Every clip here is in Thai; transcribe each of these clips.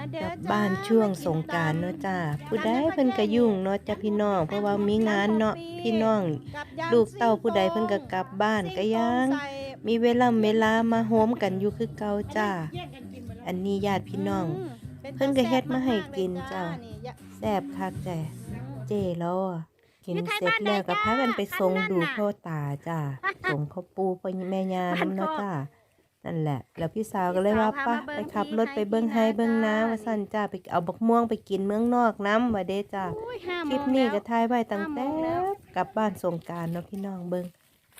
มาเด้กอลับจ้บ้านช่วงสงการเนาะจ้าผู้ใดเพิ่นก็ยุ่งเนาะจ้าพี่น้อง เพราะว่ามีงานเนาะพี่น้อง ลูกเต้าผู้ใดเพิ่นก็กลับบ้านก็ยังมีเวลาเวลามาโฮมกันอยู่คือเก่าจ้าอันนี้ญาติพี่น้อง เพิ่นก็เฮ็ดมาให้กินจ้ะนี่ยะแซ่บคักจ้ะเจแล้วอกินเสร็จแล้วก็พากันไปส่งดูพ่อตาจ้าส่งเขาปูพ่อแม่ยาน้ำเนาะจ้า นั่นแหละ แล้วพี่สาวก็เลยว่าปะไปขับรถไปเบิ่งไฮเบิ่งนาว่าสั่นจ้าไปเอาบักม่วงไปกินเมืองนอกน้ำว่าเด้จ้าอุ้ยห้าโมคลิปงนี้แล้วก็ถ่ายไว้ตั้งแต่ห้าโมงแล้วกลับบ้านสงกรารเนาะพี่น้องเบิ่ง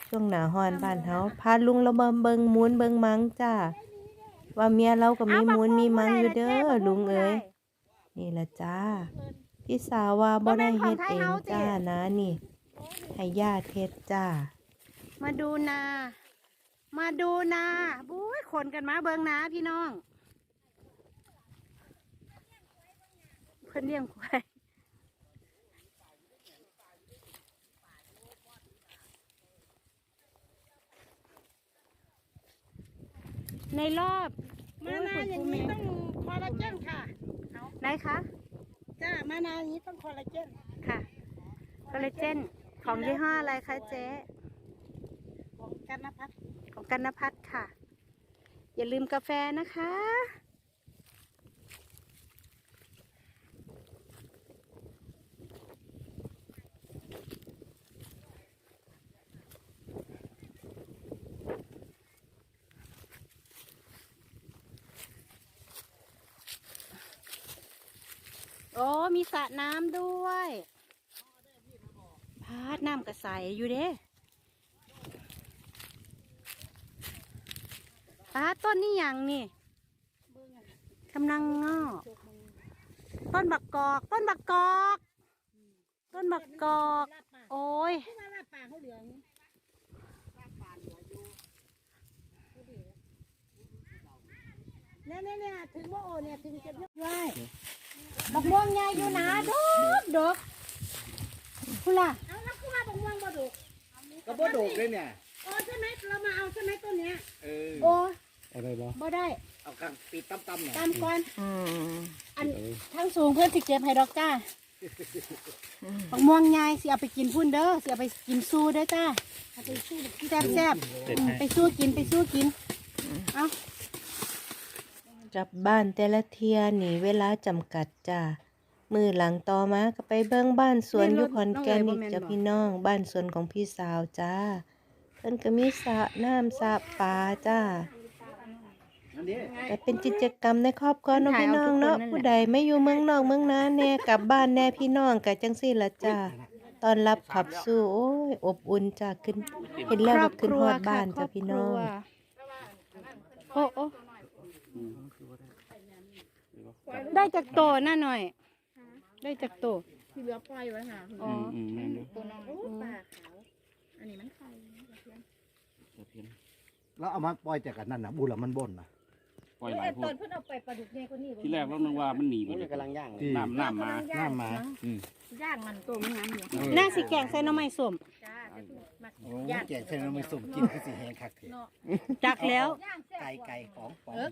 ช่วงหน้าฮ้อนบ้านเฮาพาลุงเราเบิ่งเบิ่งมูนเบิ่งมังจ้าว่าเมียเราก็มีมูนมีมังอยู่เด้อลุงเอ้ยนี่ละจ้าพี่สาวว่าบ่ได้เฮ็ดเองจ้านะนี่ให้ญาติเฮ็ดจ้า มาดูนา มาดูนาบุ้ยคนกันมาเบิงนาพี่น้องเพื่อนเลี้ยงควายในรอบมานาอย่างนี้ต้องคอลลาเจนค่ะไหนคะจ้ามานาอย่างนี้ต้องคอลลาเจนค่ะคอลลาเจนของยี่ห้ออะไรคะเจ๊ ของกันนพัฒน์ ของ กันนพัฒน์ค่ะ อย่าลืมกาแฟนะคะ โอ้มีสระน้ำด้วย พาดน้ำกระใสอยู่เด้ ปาต้นนี่อย่างนี่กำลังงอก ต้นบักกอก ต้นบักกอก ต้นบักกอก โอ้ยที่มาลาป่าเขาเหลืองเนี่ยเนี่ยเนี่ยถึงว่าโอเนี่ยถึงจะยกไว้บักม่วงใหญ่อยู่นะดกดกคุณล่ะเอาแล้วคุณว่าบักม่วงบ่ดกก็บ่โดกเลยเนี่ยโอ้ใช่ไหมเรามาเอาใช่ไหมต้นเนี้ยเออ ไรบ่บ่ได้เอากางปีตั้มๆเนี่ยตามก่อน อืมอันทั้งสูงเพื่อนสิเก็บให้ดอกจ้าบักม่วงใหญ่สิเอาไปกินพุ่นเด้อสิเอาไปกินสู้เด้อจ้าเอาไปสู้แซ่บแซ่บๆไปสู้กินไปสู้กิน เอากลับบ้านแต่ละเที่ยนี่เวลาจำกัดจ้ามือหลังต่อมาก็ไปเบิ่งบ้านสวนอยู่ขอนแก่นอีกจ้าพี่น้อง บ้านสวนของพี่สาวจ้าเพิ่นก็มีสระน้ำสระปลาจ้า อันนี้แต่เป็นกิจกรรมในครอบครัวเน้องพี่น้องเนาะผู้ใดไม่อยู่เมืองนอกเมืองนาแน่กลับบ้านแน่พี่น้องก็จังซี่ละจ้าตอนรับขับสู้โอ้ยอบอุ่นจ้าขึ้นเห็นแล้วก็ขึ้นฮอดบ้านจ้าพี่น้องโอ้โอ้ได้จากโตน่าหน่อย ได้จากโตที่เหลือปล่อยไว้ค่ะอ๋อตัวน้องโอ้ปลาขาวอันนี้มันไข่แล้วเอามาปล่อยจากกันนั่นน่ะบุหรี่มันบ่นน่ะ ปล่อยหลายพวตอกนเพิ่นเอาไปปลาดุกใหญ่กว่านี้ที่แรกเรานึกว่ามันหนีไปนี่เลยกำลังย่างน้ำน้ำมาน้ำมาอืมย่างมันตัวมันน้ำอยู่หน้าสีแกงใส่หน้ำไม้ส้มจ้าจะถูกมาโอ้แกงเส้นมันไม่สุ่มกินคือสิแห้งคักเถอะจักแล้ว ย่างแซ่บไก่ไก่ของปองเออ